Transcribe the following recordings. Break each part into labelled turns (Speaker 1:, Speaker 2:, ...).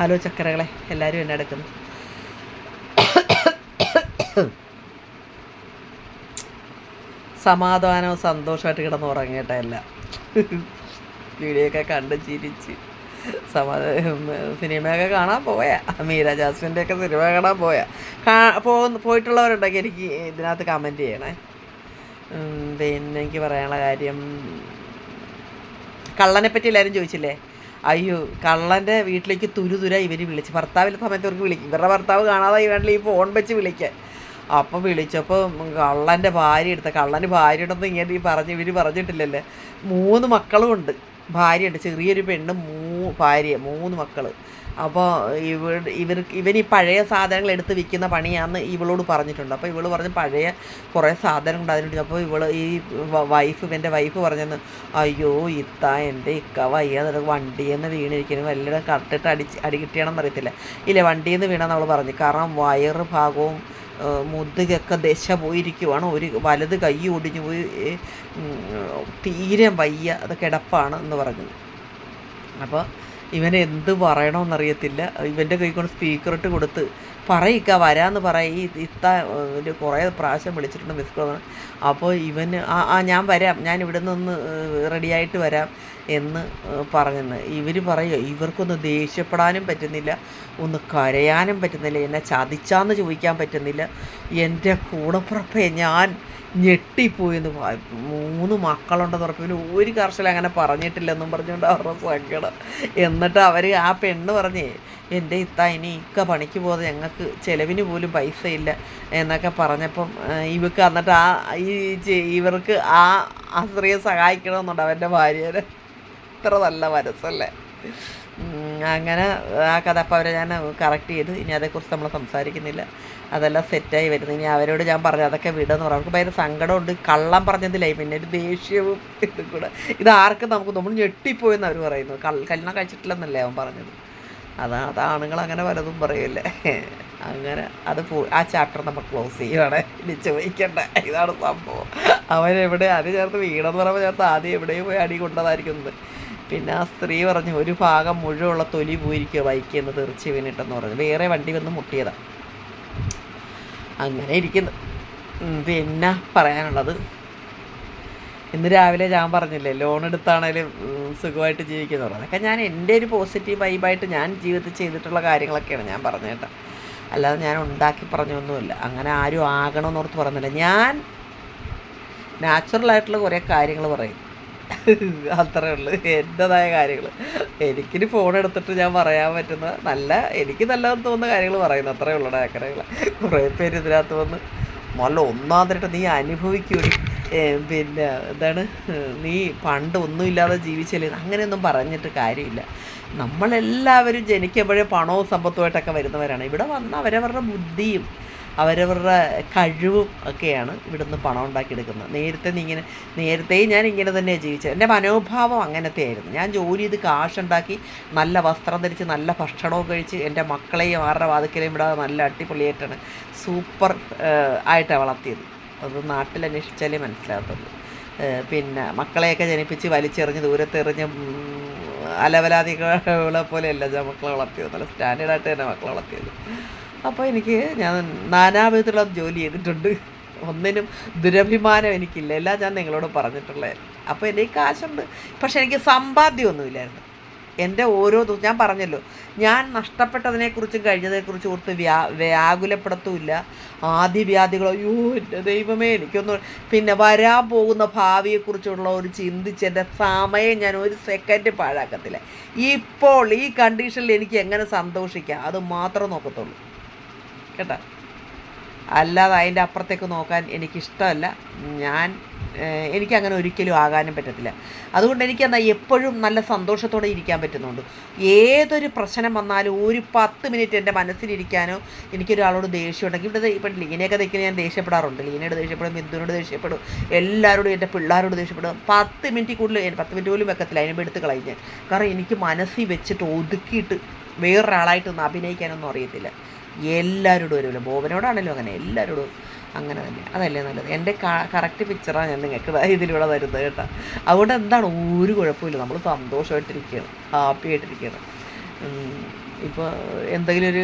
Speaker 1: Hello ചക്കരകളെ എല്ലാവരും എന്നെ എടുക്കുന്നു. സമാധാനവും സന്തോഷമായിട്ട് കിടന്ന് ഉറങ്ങിയിട്ട എല്ലാം വീഡിയോ ഒക്കെ കണ്ട് ചിരിച്ച്. സമാധാനം സിനിമയൊക്കെ കാണാൻ പോയാ. മീര ജാസ്മിന്റെ ഒക്കെ സിനിമ കാണാൻ പോയാ. കാ പോയിട്ടുള്ളവരുണ്ടെങ്കിൽ എനിക്ക് ഇതിനകത്ത് കമന്റ് ചെയ്യണേ. പിന്നെ എനിക്ക് പറയാനുള്ള കാര്യം കള്ളനെ പറ്റി എല്ലാവരും ചോദിച്ചില്ലേ? അയ്യോ കള്ളന്റെ വീട്ടിലേക്ക് തുരുതുര ഇവർ വിളിച്ച്. ഭർത്താവിന്റെ സമയത്ത് ഇവർക്ക് വിളിക്കും. ഇവരുടെ ഭർത്താവ് കാണാതെ വേണ്ടി ഈ ഫോൺ വെച്ച് വിളിക്കാൻ. അപ്പോൾ വിളിച്ചപ്പോൾ കള്ളന്റെ ഭാര്യ എടുത്ത കള്ളന് ഭാര്യ ഉണ്ടെന്ന് ഇങ്ങനെ ഈ പറഞ്ഞ് ഇവർ പറഞ്ഞിട്ടില്ലല്ലേ? മൂന്ന് മക്കളും ഉണ്ട്. ഭാര്യയുണ്ട്. ചെറിയൊരു പെണ്ണും മൂ ഭാര്യ മൂന്ന് മക്കൾ അപ്പോൾ ഇവ ഇവർക്ക് ഇവൻ ഈ പഴയ സാധനങ്ങൾ എടുത്ത് വിൽക്കുന്ന പണിയാന്ന് ഇവളോട് പറഞ്ഞിട്ടുണ്ട്. അപ്പോൾ ഇവൾ പറഞ്ഞ് പഴയ കുറേ സാധനങ്ങൾ അതിനുണ്ട്. അപ്പോൾ ഇവൾ ഈ വൈഫ് ഇവന്റെ വൈഫ് പറഞ്ഞെന്ന് അയ്യോ ഇത്ത എന്റെ ഇക്ക വയ്യ എന്നിട്ട് വണ്ടിയിൽ നിന്ന് വീണിരിക്കുന്നു. വല്ലതും കട്ടിട്ട് അടിച്ച് അടികിട്ടിയാണെന്ന് അറിയത്തില്ല. ഇല്ല വണ്ടിയിൽ വീണെന്ന് അവൾ പറഞ്ഞു. കാരണം വയറ് ഭാഗവും മുതുകൊക്കെ ദശ പോയിരിക്കുവാണ്. ഒരു വലത് കൈ ഒടിഞ്ഞു പോയി തീരെ വയ്യ അത് കിടപ്പാണ് എന്ന് പറഞ്ഞു. അപ്പോൾ ഇവൻ എന്ത് പറയണമെന്നറിയത്തില്ല ഇവന്റെ കൈ കൊണ്ട് സ്പീക്കർ ഇട്ട് കൊടുത്ത് പറയിക്ക വരാമെന്ന് പറയാം ഈ ഇത്ത ഒരു കുറേ പ്രാവശ്യം വിളിച്ചിട്ടുണ്ട് മിസ് കോൾ അപ്പോൾ ഇവന് ആ ആ ഞാൻ വരാം. ഞാൻ ഇവിടെ നിന്ന് റെഡിയായിട്ട് വരാം. എന്ന് പറഞ്ഞെന്ന് ഇവർ പറയുക ഇവർക്കൊന്ന് ദേഷ്യപ്പെടാനും പറ്റുന്നില്ല. ഒന്ന് കരയാനും പറ്റുന്നില്ല. എന്നെ ചതിച്ചാന്ന് ചോദിക്കാൻ പറ്റുന്നില്ല. എന്റെ കൂടപ്പുറപ്പേ ഞാൻ ഞെട്ടിപ്പോയെന്ന് മൂന്ന് മക്കളുണ്ടെന്ന് പറഞ്ഞു പിന്നെ ഒരു കർഷകൻ അങ്ങനെ പറഞ്ഞിട്ടില്ലെന്നും പറഞ്ഞുകൊണ്ട് അവരുടെ സങ്കടം. എന്നിട്ട് അവർ ആ പെണ്ണ് പറഞ്ഞേ എന്റെ ഇത്ത ഇനി ഇക്ക പണിക്ക് പോകാതെ ഞങ്ങൾക്ക് ചിലവിന് പോലും പൈസ ഇല്ല എന്നൊക്കെ പറഞ്ഞപ്പം ഇവക്ക് എന്നിട്ട് ആ ഈ ഇവർക്ക് ആ ആ സ്ത്രീയെ സഹായിക്കണമെന്നുണ്ട് അവന്റെ ഭാര്യനെ ഇത്ര നല്ല മനസ്സല്ലേ? അങ്ങനെ ആ കഥ അപ്പോൾ അവരെ ഞാൻ കറക്റ്റ് ചെയ്ത്. ഇനി അതേക്കുറിച്ച് നമ്മൾ സംസാരിക്കുന്നില്ല. അതെല്ലാം സെറ്റായി വരുന്നത് ഇനി അവരോട് ഞാൻ പറഞ്ഞു അതൊക്കെ വിടെന്ന് പറഞ്ഞു അവർക്ക് ഭയങ്കര സങ്കടമുണ്ട്. കള്ളം പറഞ്ഞതിലായി പിന്നെ ഒരു ദേഷ്യവും ഇതും കൂടെ. ഇത് ആർക്കും നമുക്ക് നമ്മൾ ഞെട്ടിപ്പോയെന്ന് അവർ പറയുന്നു. കൽ കല്യാണം കഴിച്ചിട്ടില്ലെന്നല്ലേ അവൻ പറഞ്ഞത്. അതാ അത് ആണുങ്ങൾ അങ്ങനെ പലതും പറയല്ലേ. അങ്ങനെ അത് പോ ആ ചാപ്റ്റർ നമ്മൾ ക്ലോസ് ചെയ്യുവാണ്. ഇനി ചോദിക്കണ്ട. ഇതാണ് സംഭവം. അവൻ എവിടെ? അത് ചേർത്ത് വീണെന്ന് പറയുമ്പോൾ ചേർത്ത് ആദ്യം എവിടെയും പോയി അടി കൊണ്ടതായിരിക്കുന്നത് പിന്നെ ആ സ്ത്രീ പറഞ്ഞു ഒരു ഭാഗം മുഴുവുള്ള തൊലി പോയിരിക്കുക ബൈക്കിൽ നിന്ന് തെറിച്ച് വീണിട്ടെന്ന് പറഞ്ഞു. വേറെ വണ്ടി വന്ന് മുട്ടിയതാണ് അങ്ങനെ ഇരിക്കുന്നു. പിന്നെ പറയാനുള്ളത്. ഇന്ന് രാവിലെ ഞാൻ പറഞ്ഞില്ലേ ലോൺ എടുത്താണേലും സുഖമായിട്ട് ജീവിക്കുന്നു അതൊക്കെ ഞാൻ എന്റെ ഒരു പോസിറ്റീവ് വൈബായിട്ട് ഞാൻ ജീവിതത്തിൽ ചെയ്തിട്ടുള്ള കാര്യങ്ങളൊക്കെയാണ് ഞാൻ പറഞ്ഞേട്ടാ അല്ലാതെ ഞാൻ ഉണ്ടാക്കി പറഞ്ഞൊന്നുമില്ല. അങ്ങനെ ആരും ആകണമെന്നോർത്ത് പറഞ്ഞില്ല ഞാൻ നാച്ചുറലായിട്ടുള്ള കുറേ കാര്യങ്ങൾ പറയും. അത്രേ ഉള്ളൂ. എന്റെതായ കാര്യങ്ങൾ എനിക്കിനി ഫോൺ എടുത്തിട്ട് ഞാൻ പറയാൻ പറ്റുന്ന നല്ല എനിക്ക് നല്ലതെന്ന് തോന്നുന്ന കാര്യങ്ങൾ പറയുന്നു. അത്രേ ഉള്ളൂ കാര്യങ്ങൾ കുറേ പേര് ഇതിനകത്ത് വന്ന് നല്ല ഒന്നാന്തരട്ട് നീ അനുഭവിക്കൂടി. പിന്നെ എന്താണ്? നീ പണ്ട് ഒന്നുമില്ലാതെ ജീവിച്ചല്ലേ അങ്ങനെയൊന്നും പറഞ്ഞിട്ട് കാര്യമില്ല. നമ്മളെല്ലാവരും ജനിക്കുമ്പോഴേ പണവും സമ്പത്തുമായിട്ടൊക്കെ വരുന്നവരാണ്. ഇവിടെ വന്ന അവരവരുടെ ബുദ്ധിയും അവരവരുടെ കഴിവും ഒക്കെയാണ് ഇവിടുന്ന് പണം ഉണ്ടാക്കിയെടുക്കുന്നത്. നേരത്തെ ഇങ്ങനെ നേരത്തെ ഞാൻ ഇങ്ങനെ തന്നെ ജീവിച്ചത് എന്റെ മനോഭാവം അങ്ങനത്തെ ആയിരുന്നു. ഞാൻ ജോലി ചെയ്ത് കാശുണ്ടാക്കി നല്ല വസ്ത്രം ധരിച്ച് നല്ല ഭക്ഷണവും കഴിച്ച് എന്റെ മക്കളെയും ആരുടെ വാതിക്കലെയും ഇവിടെ നല്ല അടിപൊളിയായിട്ടാണ് സൂപ്പർ ആയിട്ടാണ് വളർത്തിയത്. അത് നാട്ടിൽ അന്വേഷിച്ചാലേ മനസ്സിലാകത്തുള്ളൂ പിന്നെ മക്കളെയൊക്കെ ജനിപ്പിച്ച് വലിച്ചെറിഞ്ഞ് ദൂരത്തെറിഞ്ഞ് അലവലാദികളെ പോലെയല്ല മക്കളെ വളർത്തിയത്. നല്ല സ്റ്റാൻഡേർഡായിട്ട് തന്നെ മക്കളെ വളർത്തിയത്. അപ്പോൾ എനിക്ക് ഞാൻ നാനാവിധത്തിലുള്ള ജോലി ചെയ്തിട്ടുണ്ട്. ഒന്നിനും ദുരഭിമാനം എനിക്കില്ല. എല്ലാം ഞാൻ നിങ്ങളോട് പറഞ്ഞിട്ടുള്ളത് അപ്പോൾ എന്റെ ഈ കാശുണ്ട്. പക്ഷെ എനിക്ക് സമ്പാദ്യമൊന്നുമില്ലായിരുന്നു. എന്റെ ഓരോ ദിവസം ഞാൻ പറഞ്ഞല്ലോ. ഞാൻ നഷ്ടപ്പെട്ടതിനെക്കുറിച്ചും കഴിഞ്ഞതിനെക്കുറിച്ചും ഓർത്ത് വ്യാ വ്യാകുലപ്പെടുത്തുമില്ല ആദിവ്യാധികളോ അയ്യോ എന്റെ ദൈവമേ എനിക്കൊന്നും പിന്നെ വരാൻ പോകുന്ന ഭാവിയെക്കുറിച്ചുള്ള ഒരു ചിന്തിച്ച് എന്റെ സമയം ഞാൻ ഒരു സെക്കൻഡ് പാഴാക്കത്തില്ല. ഇപ്പോൾ ഈ കണ്ടീഷനിൽ എനിക്ക് എങ്ങനെ സന്തോഷിക്കാം? അത് മാത്രം നോക്കത്തുള്ളൂ. കേട്ടോ അല്ലാതെ അതിന്റെ അപ്പുറത്തേക്ക് നോക്കാൻ എനിക്കിഷ്ടമല്ല. ഞാൻ എനിക്കങ്ങനെ ഒരിക്കലും ആകാനും പറ്റത്തില്ല. അതുകൊണ്ട് എനിക്ക് എന്നാൽ എപ്പോഴും നല്ല സന്തോഷത്തോടെ ഇരിക്കാൻ പറ്റുന്നുണ്ട്. ഏതൊരു പ്രശ്നം വന്നാലും ഒരു പത്ത് മിനിറ്റ് എന്റെ മനസ്സിലിരിക്കാനോ എനിക്കൊരാളോട് ദേഷ്യം ഉണ്ടെങ്കിൽ ഇവിടെ ഇപ്പം ലീനയൊക്കെ നിൽക്കുന്ന ഞാൻ ദേഷ്യപ്പെടാറുണ്ട്. ലീനയോട് ദേഷ്യപ്പെടും ബിന്ദുവിനോട് ദേഷ്യപ്പെടും എല്ലാവരോടും എന്റെ പിള്ളേരോട് ദേഷ്യപ്പെടും. പത്ത് മിനിറ്റ് കൂടുതൽ പത്ത് മിനിറ്റ് പോലും വെക്കത്തില്ല. അതിനെ എടുത്ത് കളയും ഞാൻ. കാരണം എനിക്ക് മനസ്സിൽ വെച്ചിട്ട് ഒതുക്കിയിട്ട് വേറൊരാളായിട്ടൊന്നും അഭിനയിക്കാനൊന്നും അറിയത്തില്ല. എല്ലാവരോടും ഒരുപോലെ ബോബനോടാണല്ലോ അങ്ങനെ എല്ലാവരോടും അങ്ങനെ തന്നെ. അതല്ലേ നല്ലത്. എന്റെ കറക്റ്റ് പിക്ചറാണ് ഞാൻ നിങ്ങൾക്ക് ഇതിലൂടെ തരുന്നത് കേട്ടോ. അതുകൊണ്ട് എന്താണ് ഒരു കുഴപ്പമില്ല. നമ്മൾ സന്തോഷമായിട്ടിരിക്കുകയാണ്. ഹാപ്പി ആയിട്ടിരിക്കുകയാണ്. ഇപ്പോൾ എന്തെങ്കിലും ഒരു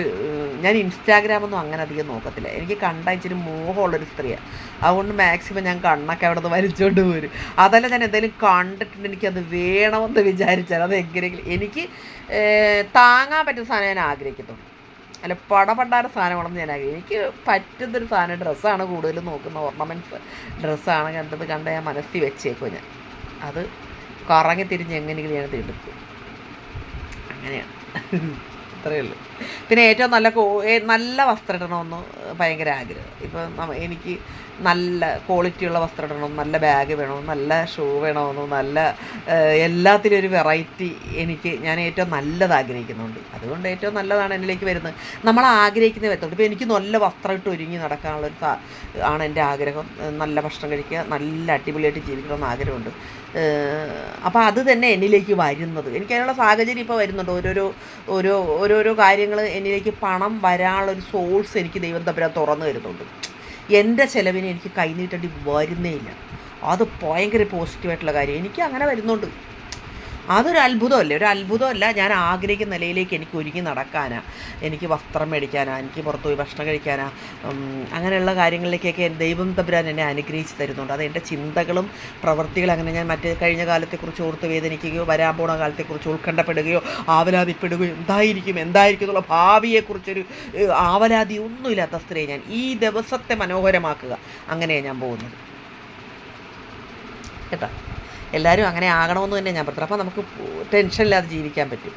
Speaker 1: ഞാൻ ഇൻസ്റ്റാഗ്രാമൊന്നും അങ്ങനെ അധികം നോക്കത്തില്ല. എനിക്ക് കണ്ട ഇച്ചിരി മോഹമുള്ളൊരു സ്ത്രീയാണ്. അതുകൊണ്ട് മാക്സിമം ഞാൻ കണ്ണൊക്കെ അവിടെ നിന്ന് വലിച്ചോണ്ട് പോരും. അതല്ല ഞാൻ എന്തെങ്കിലും കണ്ടിട്ടുണ്ട് എനിക്കത് വേണമെന്ന് വിചാരിച്ചാൽ അത് എങ്ങനെയെങ്കിലും എനിക്ക് താങ്ങാൻ പറ്റുന്ന സാധനം ഞാൻ ആഗ്രഹിക്കുന്നുള്ളൂ അല്ല പടപണ്ടാര സാധനമാണെന്ന് ഞാൻ ആഗ്രഹിക്കും എനിക്ക് പറ്റുന്നൊരു സാധനം ഡ്രസ്സാണ് കൂടുതലും നോക്കുന്ന ഓർണമെന്റ്സ് ഡ്രസ്സാണ് കണ്ടത് കണ്ട ഞാൻ മനസ്സിൽ വെച്ചേക്കും ഞാൻ. അത് കറങ്ങി തിരിഞ്ഞ് എങ്ങനെയെങ്കിലും ഞാൻ എടുക്കും അങ്ങനെയാണ്. അത്രയേ ഉള്ളൂ. പിന്നെ ഏറ്റവും നല്ല നല്ല വസ്ത്രം ഇടണമെന്ന് ഭയങ്കര ആഗ്രഹം. ഇപ്പം എനിക്ക് നല്ല ക്വാളിറ്റിയുള്ള വസ്ത്രം ഇടണം നല്ല ബാഗ് വേണം നല്ല ഷൂ വേണമെന്ന് നല്ല എല്ലാത്തിലും ഒരു വെറൈറ്റി എനിക്ക് ഞാൻ ഏറ്റവും നല്ലത് ആഗ്രഹിക്കുന്നുണ്ട്. അതുകൊണ്ട് ഏറ്റവും നല്ലതാണ് എന്നിലേക്ക് വരുന്നത്. നമ്മൾ ആഗ്രഹിക്കുന്ന വ്യക്തമുണ്ട് ഇപ്പോൾ എനിക്ക് നല്ല വസ്ത്രം ഇട്ട് ഒരുങ്ങി നടക്കാനുള്ള ഒരു ആണ് എന്റെ ആഗ്രഹം. നല്ല ഭക്ഷണം കഴിക്കുക നല്ല അടിപൊളിയായിട്ട് ജീവിക്കണമെന്ന് ആഗ്രഹമുണ്ട്. അപ്പോൾ അത് തന്നെ എന്നിലേക്ക് വരുന്നത്. എനിക്ക് അതിനുള്ള സാഹചര്യം ഇപ്പോൾ വരുന്നുണ്ട്. ഓരോരോ ഓരോ ഓരോരോ കാര്യങ്ങൾ എന്നിലേക്ക് പണം വരാനുള്ളൊരു സോഴ്സ് എനിക്ക് ദൈവം തമ്പുരാൻ തുറന്നു തരുന്നുണ്ട്. എന്റെ ചിലവിന് എനിക്ക് കൈനീട്ടേണ്ടി വരുന്നേ ഇല്ല. അത് ഭയങ്കര പോസിറ്റീവായിട്ടുള്ള കാര്യം. എനിക്ക് അങ്ങനെ വരുന്നുണ്ട്. അതൊരു അത്ഭുതമല്ലേ? ഒരു അത്ഭുതമല്ല ഞാൻ ആഗ്രഹിക്കുന്ന നിലയിലേക്ക് എനിക്ക് ഒരുങ്ങി നടക്കാനാ. എനിക്ക് വസ്ത്രം മേടിക്കാനാ എനിക്ക് പുറത്ത് പോയി ഭക്ഷണം കഴിക്കാനാ. അങ്ങനെയുള്ള കാര്യങ്ങളിലേക്കൊക്കെ ദൈവം തമ്പുരാൻ എന്നെ അനുഗ്രഹിച്ച് തരുന്നുണ്ട്. അത് എന്റെ ചിന്തകളും പ്രവൃത്തികളും അങ്ങനെ ഞാൻ മറ്റേ കഴിഞ്ഞ കാലത്തെക്കുറിച്ച് ഓർത്ത് വേദനിക്കുകയോ വരാൻ പോണ കാലത്തെക്കുറിച്ച് ഉത്കണ്ഠപ്പെടുകയോ ആവലാതിപ്പെടുകയോ എന്തായിരിക്കും എന്തായിരിക്കും എന്നുള്ള ഭാവിയെക്കുറിച്ചൊരു ആവലാതി ഒന്നുമില്ലാത്ത സ്ത്രീ ഞാൻ. ഈ ദിവസത്തെ മനോഹരമാക്കുക. അങ്ങനെയാണ് ഞാൻ പോകുന്നത്. കേട്ടോ? എല്ലാവരും അങ്ങനെ ആകണമെന്ന് തന്നെ ഞാൻ പറഞ്ഞത് അപ്പോൾ നമുക്ക് ടെൻഷൻ ഇല്ലാതെ ജീവിക്കാൻ പറ്റും.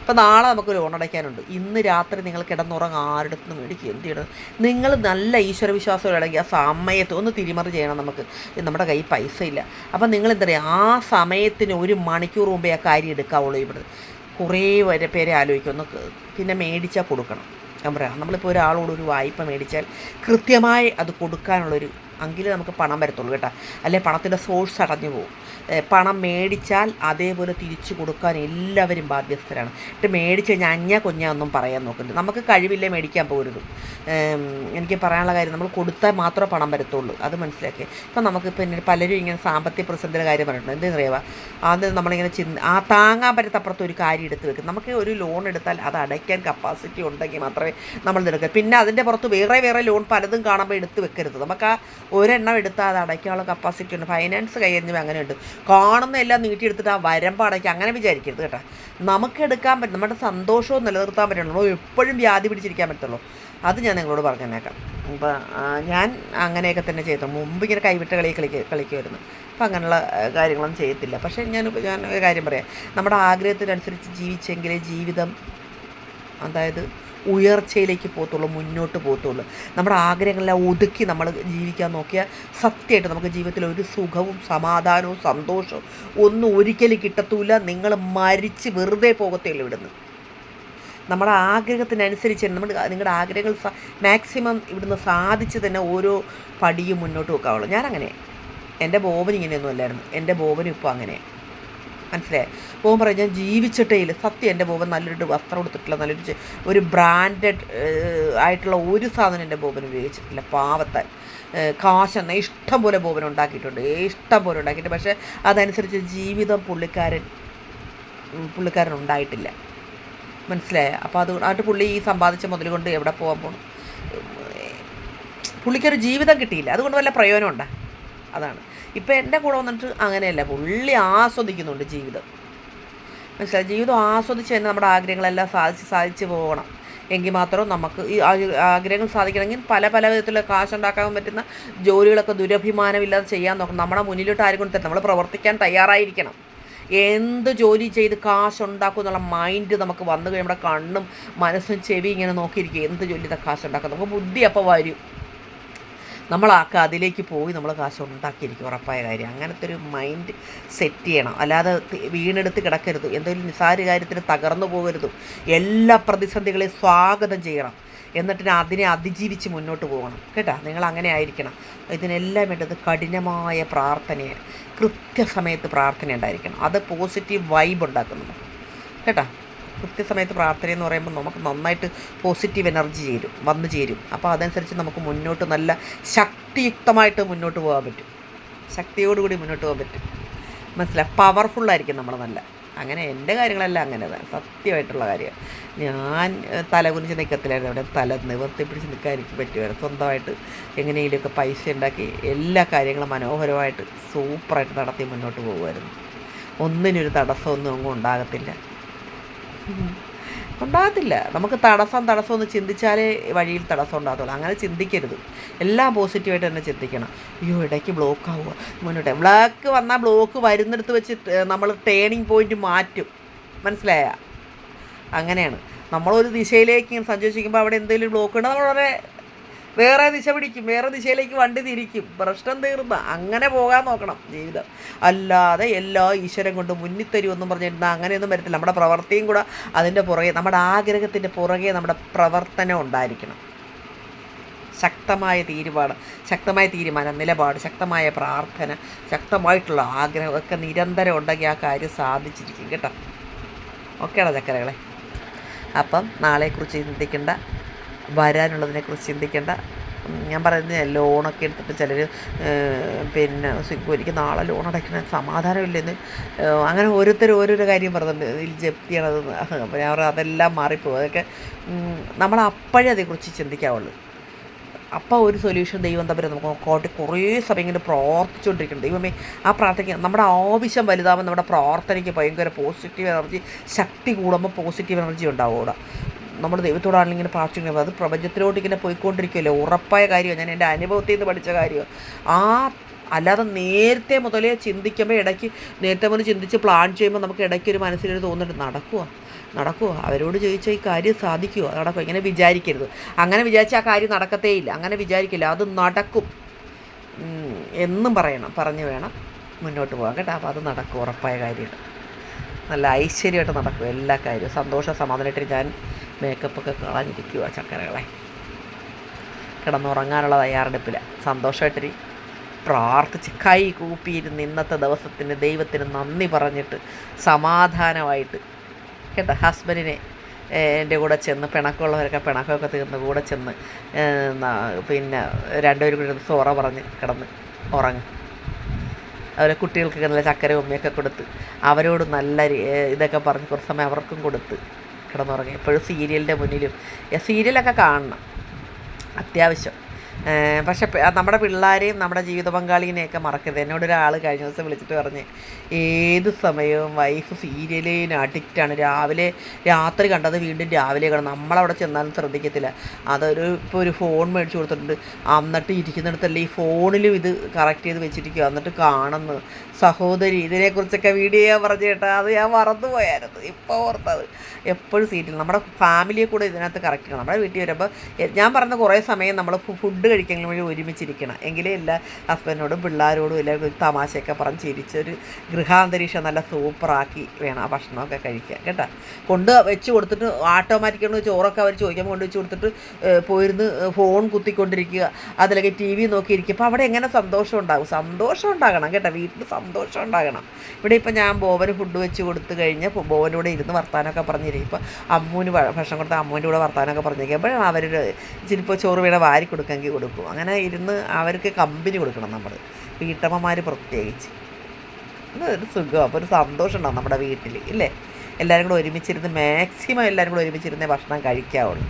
Speaker 1: ഇപ്പോൾ നാളെ നമുക്ക് ലോൺ അടയ്ക്കാനുണ്ട്. ഇന്ന് രാത്രി നിങ്ങൾ കിടന്നുറങ്ങും ആരുടെ നിന്ന് മേടിക്കുക എന്ത് ചെയ്യണം? നിങ്ങൾ നല്ല ഈശ്വരവിശ്വാസമുള്ളെങ്കിൽ ആ സമയത്ത് ഒന്ന് തിരിമറി ചെയ്യണം നമുക്ക്. നമ്മുടെ കയ്യിൽ പൈസ ഇല്ല. അപ്പം നിങ്ങൾ എന്താ പറയുക ആ സമയത്തിന് ഒരു മണിക്കൂർ മുമ്പേ ആ കാര്യം എടുക്കാവുള്ളൂ ഇവിടെ. കുറേ വരെ പേരെ ആലോചിക്കും. പിന്നെ മേടിച്ചാൽ കൊടുക്കണം. ഞാൻ പറയാം നമ്മളിപ്പോൾ ഒരാളോട് ഒരു വായ്പ മേടിച്ചാൽ കൃത്യമായി അത് കൊടുക്കാനുള്ളൊരു എങ്കിലേ നമുക്ക് പണം വരത്തുള്ളൂ കേട്ടോ. അല്ലെ പണത്തിന്റെ സോഴ്സ് അടഞ്ഞു പോകും. പണം മേടിച്ചാൽ അതേപോലെ തിരിച്ചു കൊടുക്കാൻ എല്ലാവരും ബാധ്യസ്ഥരാണ്. എന്നിട്ട് മേടിച്ച് കഴിഞ്ഞാൽ അഞ്ഞ കൊഞ്ഞ ഒന്നും പറയാൻ നോക്കരുത്. നമുക്ക് കഴിവില്ലേ മേടിക്കാൻ പോകരുത് എനിക്ക് പറയാനുള്ള കാര്യം നമ്മൾ കൊടുത്താൽ മാത്രമേ പണം വരത്തുള്ളൂ. അത് മനസ്സിലാക്കി ഇപ്പം നമുക്ക് പിന്നെ പലരും ഇങ്ങനെ സാമ്പത്തിക പ്രതിസന്ധിയുടെ കാര്യം പറഞ്ഞിട്ടുണ്ട്. എന്ത് അറിയാവാ ആദ്യം നമ്മളിങ്ങനെ ചിന്ത ആ താങ്ങാൻ പറ്റത്തപ്പുറത്ത് ഒരു കാര്യം എടുത്ത് വെക്കും. നമുക്ക് ഒരു ലോൺ എടുത്താൽ അത് അടയ്ക്കാൻ കപ്പാസിറ്റി ഉണ്ടെങ്കിൽ മാത്രമേ നമ്മൾ എടുക്കുക പിന്നെ അതിന്റെ പുറത്ത് വേറെ വേറെ ലോൺ പലതും കാണുമ്പോൾ എടുത്ത് വെക്കരുത്. നമുക്ക് ആ ഒരെണ്ണം എടുത്താൽ അത് അടയ്ക്കാനുള്ള കപ്പാസിറ്റി ഉണ്ട്. ഫൈനാൻസ് കൈകാര്യം അങ്ങനെ ഉണ്ട്. കാണുന്ന എല്ലാം നീട്ടിയെടുത്തിട്ട് ആ വരമ്പ് അടയ്ക്കുക അങ്ങനെ വിചാരിക്കരുത് കേട്ടോ. നമുക്ക് എടുക്കാൻ പറ്റും. നമ്മുടെ സന്തോഷവും നിലനിർത്താൻ പറ്റുള്ളൂ. എപ്പോഴും വ്യാധി പിടിച്ചിരിക്കാൻ പറ്റുള്ളൂ. അത് ഞാൻ നിങ്ങളോട് പറഞ്ഞേക്കാം. അപ്പോൾ ഞാൻ അങ്ങനെയൊക്കെ തന്നെ ചെയ്തു. മുമ്പ് ഇങ്ങനെ കൈവിട്ട കളി കളിക്ക കളിക്കുമായിരുന്നു. അപ്പം അങ്ങനെയുള്ള കാര്യങ്ങളൊന്നും ചെയ്യത്തില്ല. പക്ഷേ ഞാൻ ഞാൻ ഒരു കാര്യം പറയാം. നമ്മുടെ ആഗ്രഹത്തിനനുസരിച്ച് ജീവിച്ചെങ്കിലേ ജീവിതം അതായത് ഉയർച്ചയിലേക്ക് പോകത്തുള്ളൂ മുന്നോട്ട് പോകത്തുള്ളൂ. നമ്മുടെ ആഗ്രഹങ്ങളെല്ലാം ഒതുക്കി നമ്മൾ ജീവിക്കാൻ നോക്കിയാൽ സത്യമായിട്ട് നമുക്ക് ജീവിതത്തിൽ ഒരു സുഖവും സമാധാനവും സന്തോഷവും ഒന്നും ഒരിക്കലും കിട്ടത്തൂല. നിങ്ങൾ മരിച്ച് വെറുതെ പോകത്തേയുള്ളൂ ഇവിടുന്ന്. നമ്മുടെ ആഗ്രഹത്തിനനുസരിച്ച് നമ്മൾ നിങ്ങളുടെ ആഗ്രഹങ്ങൾ മാക്സിമം ഇവിടുന്ന് സാധിച്ച് തന്നെ ഓരോ പടിയും മുന്നോട്ട് വെക്കാവുള്ളൂ. ഞാനങ്ങനെ. എന്റെ ബോബൻ ഇങ്ങനെയൊന്നും അല്ലായിരുന്നു. എന്റെ ബോബനും ഇപ്പോൾ അങ്ങനെയാണ് മനസ്സിലായി? ബോബൻ പറയും ഞാൻ ജീവിച്ചിട്ടേ ഇല്ല. സത്യം എന്റെ ബോബൻ നല്ലൊരു വസ്ത്രം കൊടുത്തിട്ടില്ല നല്ലൊരു ഒരു ബ്രാൻഡഡ് ആയിട്ടുള്ള ഒരു സാധനം എന്റെ ബോബൻ ഉപയോഗിച്ചിട്ടില്ല. പാവത്താൽ കാശെന്ന ഇഷ്ടം പോലെ ബോബൻ ഉണ്ടാക്കിയിട്ടുണ്ട്. ഇഷ്ടം പോലെ ഉണ്ടാക്കിയിട്ടുണ്ട്. പക്ഷേ അതനുസരിച്ച് ജീവിതം പുള്ളിക്കാരൻ പുള്ളിക്കാരൻ ഉണ്ടായിട്ടില്ല. മനസ്സിലായ? അപ്പോൾ അത് ആയിട്ട് പുള്ളി ഈ സമ്പാദിച്ച മുതൽ കൊണ്ട് എവിടെ പോകാൻ പോകണം പുള്ളിക്കൊരു ജീവിതം കിട്ടിയില്ല. അതുകൊണ്ട് വല്ല പ്രയോജനം അതാണ്. ഇപ്പം എന്റെ കൂടെ വന്നിട്ട് അങ്ങനെയല്ല പുള്ളി ആസ്വദിക്കുന്നുണ്ട് ജീവിതം. മനസ്സിലായി? ജീവിതം ആസ്വദിച്ച് തന്നെ നമ്മുടെ ആഗ്രഹങ്ങളെല്ലാം സാധിച്ച് സാധിച്ച് പോകണം. എങ്കിൽ മാത്രം നമുക്ക് ഈ ആഗ്രഹങ്ങൾ സാധിക്കണമെങ്കിൽ പല പല വിധത്തിലുള്ള കാശുണ്ടാക്കാൻ പറ്റുന്ന ജോലികളൊക്കെ ദുരഭിമാനമില്ലാതെ ചെയ്യാൻ നോക്കണം. നമ്മുടെ മുന്നിലോട്ട് ആരും കൊണ്ട് നമ്മൾ പ്രവർത്തിക്കാൻ തയ്യാറായിരിക്കണം. എന്ത് ജോലി ചെയ്ത് കാശുണ്ടാക്കും എന്നുള്ള മൈൻഡ് നമുക്ക് വന്നു കഴിയുമ്പോൾ കണ്ണും മനസ്സും ചെവി ഇങ്ങനെ നോക്കിയിരിക്കുക എന്ത് ജോലി ചെയ്താൽ കാശുണ്ടാക്കും നമുക്ക് ബുദ്ധി അപ്പോൾ വരും. നമ്മളാക്കുക അതിലേക്ക് പോയി നമ്മൾ കാശ് ഉണ്ടാക്കിയിരിക്കും ഉറപ്പായ കാര്യം. അങ്ങനത്തെ ഒരു മൈൻഡ് സെറ്റ് ചെയ്യണം. അല്ലാതെ വീണെടുത്ത് കിടക്കരുത്. എന്തെങ്കിലും നിസ്സാര കാര്യത്തിന് തകർന്നു പോകരുത്. എല്ലാ പ്രതിസന്ധികളെയും സ്വാഗതം ചെയ്യണം. എന്നിട്ട് അതിനെ അതിജീവിച്ച് മുന്നോട്ട് പോകണം. കേട്ടോ? നിങ്ങൾ അങ്ങനെ ആയിരിക്കണം. ഇതിനെല്ലാം വേണ്ടത് കഠിനമായ പ്രാർത്ഥനയാണ്. കൃത്യസമയത്ത് പ്രാർത്ഥന ഉണ്ടായിരിക്കണം. അത് പോസിറ്റീവ് വൈബ് ഉണ്ടാക്കും നമുക്ക് കേട്ടോ? കൃത്യസമയത്ത് പ്രാർത്ഥന എന്ന് പറയുമ്പോൾ നമുക്ക് നന്നായിട്ട് പോസിറ്റീവ് എനർജി ചേരും വന്നു ചേരും. അപ്പോൾ അതനുസരിച്ച് നമുക്ക് മുന്നോട്ട് നല്ല ശക്തിയുക്തമായിട്ട് മുന്നോട്ട് പോകാൻ പറ്റും. ശക്തിയോടുകൂടി മുന്നോട്ട് പോകാൻ പറ്റും. മനസ്സിലായി പവർഫുള്ളായിരിക്കും നമ്മൾ നല്ല. അങ്ങനെ എന്റെ കാര്യങ്ങളെല്ലാം അങ്ങനെ തന്നെ. സത്യമായിട്ടുള്ള കാര്യമാണ്. ഞാൻ തല കുനിച്ച് നിൽക്കത്തില്ലായിരുന്നു അവിടെ തല നിവർത്തി പിടിച്ച് നിൽക്കാൻ എനിക്ക് പറ്റുമായിരുന്നു. സ്വന്തമായിട്ട് എങ്ങനെയെങ്കിലുമൊക്കെ പൈസ ഉണ്ടാക്കി എല്ലാ കാര്യങ്ങളും മനോഹരമായിട്ട് സൂപ്പറായിട്ട് നടത്തി മുന്നോട്ട് പോകുമായിരുന്നു. ഒന്നിനൊരു തടസ്സമൊന്നും അങ്ങ് ഉണ്ടാകത്തില്ല. ഉണ്ടാകത്തില്ല. നമുക്ക് തടസ്സം തടസ്സം എന്ന് ചിന്തിച്ചാലേ വഴിയിൽ തടസ്സം ഉണ്ടാകത്തുള്ളൂ. അങ്ങനെ ചിന്തിക്കരുത്. എല്ലാം പോസിറ്റീവായിട്ട് തന്നെ ചിന്തിക്കണം. അയ്യോ ഇടയ്ക്ക് ബ്ലോക്ക് ആവുക. മുന്നോട്ട് ബ്ലോക്ക് വന്നാൽ ബ്ലോക്ക് വരുന്നിടത്ത് വെച്ച് നമ്മൾ ടേണിംഗ് പോയിന്റ് മാറ്റും. മനസ്സിലായ? അങ്ങനെയാണ്. നമ്മളൊരു ദിശയിലേക്ക് സഞ്ചരിച്ചിരിക്കുമ്പോൾ അവിടെ എന്തെങ്കിലും ബ്ലോക്ക് ഉണ്ടെങ്കിൽ നമ്മൾ വളരെ വേറെ ദിശ പിടിക്കും വേറെ ദിശയിലേക്ക് വണ്ടി തിരിക്കും. പ്രശ്നം തീർന്ന. അങ്ങനെ പോകാൻ നോക്കണം ജീവിതം. അല്ലാതെ എല്ലാ ഈശ്വരം കൊണ്ട് മുന്നിത്തരുമെന്നും പറഞ്ഞിരുന്ന അങ്ങനെയൊന്നും വരത്തില്ല. നമ്മുടെ പ്രവൃത്തിയും കൂടെ അതിന്റെ പുറകെ നമ്മുടെ ആഗ്രഹത്തിന്റെ പുറകെ നമ്മുടെ പ്രവർത്തനം ഉണ്ടായിരിക്കണം. ശക്തമായ തീരുമാനം ശക്തമായ തീരുമാനം നിലപാട് ശക്തമായ പ്രാർത്ഥന ശക്തമായിട്ടുള്ള ആഗ്രഹം ഒക്കെ നിരന്തരം ഉണ്ടെങ്കിൽ ആ കാര്യം സാധിച്ചിരിക്കും കേട്ടോ. ഓക്കേടാ ചക്കരകളെ? അപ്പം നാളെക്കുറിച്ച് ചിന്തിക്കേണ്ട വരാനുള്ളതിനെക്കുറിച്ച് ചിന്തിക്കേണ്ട. ഞാൻ പറയുന്നത് ലോണൊക്കെ എടുത്തിട്ട് ചിലർ പിന്നെ എനിക്ക് നാളെ ലോൺ അടയ്ക്കണ സമാധാനമില്ലെന്ന് അങ്ങനെ ഓരോരുത്തർ ഓരോരോ കാര്യം പറഞ്ഞിട്ടുണ്ട്. ഇതിൽ ജപ്തി ചെയ്യണത് അപ്പോൾ ഞാൻ പറയാം അതെല്ലാം മാറിപ്പോകും. അതൊക്കെ നമ്മൾ അപ്പോഴേ അതേക്കുറിച്ച് ചിന്തിക്കാവുള്ളൂ. അപ്പോൾ ഒരു സൊല്യൂഷൻ ദൈവം തമ്മിൽ നമുക്ക് കോട്ടി കുറേ സമയം ഇങ്ങനെ പ്രാർത്ഥിച്ചുകൊണ്ടിരിക്കണം ദൈവമേ ആ പ്രാർത്ഥന നമ്മുടെ ആവശ്യം വലുതാകുമ്പോൾ നമ്മുടെ പ്രാർത്ഥനയ്ക്ക് ഭയങ്കര പോസിറ്റീവ് എനർജി ശക്തി കൂടുമ്പോൾ പോസിറ്റീവ് എനർജി ഉണ്ടാവും അവിടെ നമ്മൾ ദൈവത്തോടാണെങ്കിൽ ഇങ്ങനെ പ്രാർത്ഥിക്കുന്നത്. അത് പ്രപഞ്ചത്തിലോട്ട് ഇങ്ങനെ പോയിക്കൊണ്ടിരിക്കുമല്ലോ ഉറപ്പായ കാര്യമാണ്. ഞാൻ എന്റെ അനുഭവത്തിൽ നിന്ന് പഠിച്ച കാര്യമാണ്. ആ അല്ലാതെ നേരത്തെ മുതലേ ചിന്തിക്കുമ്പോൾ ഇടയ്ക്ക് നേരത്തെ മുതൽ ചിന്തിച്ച് പ്ലാൻ ചെയ്യുമ്പോൾ നമുക്ക് ഇടയ്ക്ക് ഒരു മനസ്സിലൊരു തോന്നുന്നുണ്ട് നടക്കുമോ നടക്കുമോ അവരോട് ചോദിച്ചാൽ ഈ കാര്യം സാധിക്കുമോ നടക്കുമോ ഇങ്ങനെ വിചാരിക്കരുത്. അങ്ങനെ വിചാരിച്ചാൽ ആ കാര്യം നടക്കത്തേയില്ല അങ്ങനെ വിചാരിക്കില്ല. അത് നടക്കും. എന്നും പറയണം. പറഞ്ഞു വേണം മുന്നോട്ട് പോകാൻ കേട്ടോ. അപ്പോൾ അത് നടക്കും. ഉറപ്പായ കാര്യമാണ്. നല്ല ഐശ്വര്യമായിട്ട് നടക്കും എല്ലാ കാര്യവും. സന്തോഷ സമാധാനമായിട്ട് ഞാൻ മേക്കപ്പൊക്കെ കളഞ്ഞിരിക്കുക ചക്കരകളെ. കിടന്നുറങ്ങാനുള്ള തയ്യാറെടുപ്പില്ല സന്തോഷമായിട്ടിരി പ്രാർത്ഥിച്ച് കൈ കൂപ്പിയിരുന്ന് ഇന്നത്തെ ദിവസത്തിന് ദൈവത്തിന് നന്ദി പറഞ്ഞിട്ട് സമാധാനമായിട്ട് കേട്ടോ ഹസ്ബൻഡിനെ എന്റെ കൂടെ ചെന്ന് പിണക്കമുള്ളവരൊക്കെ പിണക്കമൊക്കെ തീർന്ന് കൂടെ ചെന്ന് പിന്നെ രണ്ടുപേരും കൂടി സോറ പറഞ്ഞ് കിടന്ന് ഉറങ്ങും. അവരെ കുട്ടികൾക്ക് നല്ല ചക്കര ഉമ്മയൊക്കെ കൊടുത്ത് അവരോട് നല്ല ഇതൊക്കെ പറഞ്ഞ് കുറച്ച് സമയം അവർക്കും കൊടുത്ത് കിടന്നുറങ്ങി. എപ്പോഴും സീരിയലിന്റെ മുന്നിലും സീരിയലൊക്കെ കാണണം. അത്യാവശ്യം. പക്ഷെ നമ്മുടെ പിള്ളേരെയും നമ്മുടെ ജീവിത പങ്കാളിനെയൊക്കെ മറക്കരുത്. എന്നോട് ഒരാൾ കഴിഞ്ഞ ദിവസം വിളിച്ചിട്ട് പറഞ്ഞ് ഏത് സമയവും വൈഫ് സീരിയലിന് അഡിക്റ്റാണ് രാവിലെ രാത്രി കണ്ടത് വീണ്ടും രാവിലെ കാണും. നമ്മളവിടെ ചെന്നാലും ശ്രദ്ധിക്കത്തില്ല. അതൊരു ഇപ്പോൾ ഒരു ഫോൺ മേടിച്ച് കൊടുത്തിട്ടുണ്ട്. എന്നിട്ട് ഇരിക്കുന്നിടത്തല്ലേ ഈ ഫോണിലും ഇത് കറക്റ്റ് ചെയ്ത് വെച്ചിരിക്കുക എന്നിട്ട് കാണുന്നു. സഹോദരി ഇതിനെക്കുറിച്ചൊക്കെ വീഡിയോ ചെയ്യാൻ പറഞ്ഞു കേട്ടോ. അത് ഞാൻ മറന്നു പോയായിരുന്നു ഇപ്പോൾ ഓർത്തത്. എപ്പോഴും സീരിയൽ നമ്മുടെ ഫാമിലിയെ കൂടെ ഇതിനകത്ത് കറക്റ്റ് ചെയ്യണം. നമ്മുടെ വീട്ടിൽ വരുമ്പോൾ ഞാൻ പറഞ്ഞ കുറേ സമയം നമ്മൾ ഫുഡ് കഴിക്കാൻ വേണ്ടി ഒരുമിച്ചിരിക്കണം. എങ്കിലേ എല്ലാ ഹസ്ബൻഡിനോടും പിള്ളേരോടും ഒരു തമാശയൊക്കെ പറഞ്ഞ് ചിരിച്ചൊരു ഗൃഹാന്തരീക്ഷം നല്ല സൂപ്പറാക്കി വേണം ആ ഭക്ഷണമൊക്കെ കഴിക്കാൻ. കേട്ടോ? കൊണ്ട് വെച്ച് കൊടുത്തിട്ട് ഓട്ടോമാറ്റിക്കാണ് ചോറൊക്കെ അവർ ചോദിക്കാൻ കൊണ്ട് വെച്ച് കൊടുത്തിട്ട് പോയിരുന്ന് ഫോൺ കുത്തിക്കൊണ്ടിരിക്കുക. അതിലൊക്കെ ടി വി നോക്കിയിരിക്കുക. അപ്പോൾ അവിടെ എങ്ങനെ സന്തോഷം ഉണ്ടാകും? സന്തോഷം ഉണ്ടാകണം കേട്ടോ. വീട്ടിൽ സന്തോഷം ഉണ്ടാകണം. ഇവിടെ ഇപ്പോൾ ഞാൻ ബോവന് ഫുഡ് വെച്ച് കൊടുത്ത് കഴിഞ്ഞ് ബോവന്റെ കൂടെ ഇരുന്ന് വർത്താനമൊക്കെ പറഞ്ഞിരിക്കും. ഇപ്പോൾ അമ്മൂന് ഭക്ഷണം കൊടുത്ത അമ്മൂന്റെ കൂടെ വർത്താനമൊക്കെ പറഞ്ഞിരിക്കുമ്പോഴാണ് അവർ ചിലപ്പോൾ ചോറ് വീണ വാരി കൊടുക്കാമെങ്കിൽ കൊടുക്കും. അങ്ങനെ ഇരുന്ന് അവർക്ക് കമ്പനി കൊടുക്കണം നമ്മൾ വീട്ടമ്മമാർ പ്രത്യേകിച്ച്. ഒരു സുഖം. അപ്പോൾ ഒരു സന്തോഷം ഉണ്ടാവും നമ്മുടെ വീട്ടിൽ ഇല്ലേ? എല്ലാവരും കൂടെ ഒരുമിച്ചിരുന്ന് മാക്സിമം എല്ലാവരും കൂടെ ഒരുമിച്ചിരുന്നേ ഭക്ഷണം കഴിക്കാവുള്ളൂ.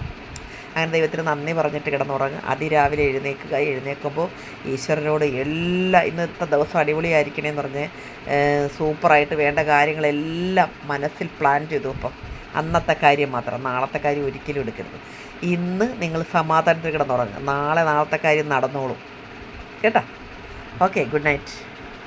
Speaker 1: അങ്ങനെ ദൈവത്തിന് നന്ദി പറഞ്ഞിട്ട് കിടന്നുറങ്ങുക അതിരാവിലെ എഴുന്നേൽക്കുക. എഴുന്നേൽക്കുമ്പോൾ ഈശ്വരനോട് എല്ലാ ഇന്നത്തെ ദിവസം അടിപൊളിയായിരിക്കണേന്ന് പറഞ്ഞ് സൂപ്പറായിട്ട് വേണ്ട കാര്യങ്ങളെല്ലാം മനസ്സിൽ പ്ലാൻ ചെയ്തു അപ്പം അന്നത്തെ കാര്യം മാത്രം നാളത്തെ കാര്യം ഒരിക്കലും എടുക്കരുത്. ഇന്ന് നിങ്ങൾ സമാധാനത്തിൽ കിടന്നുറങ്ങുക നാളെ നാളത്തെ കാര്യം നടന്നോളും. കേട്ടോ? Okay good night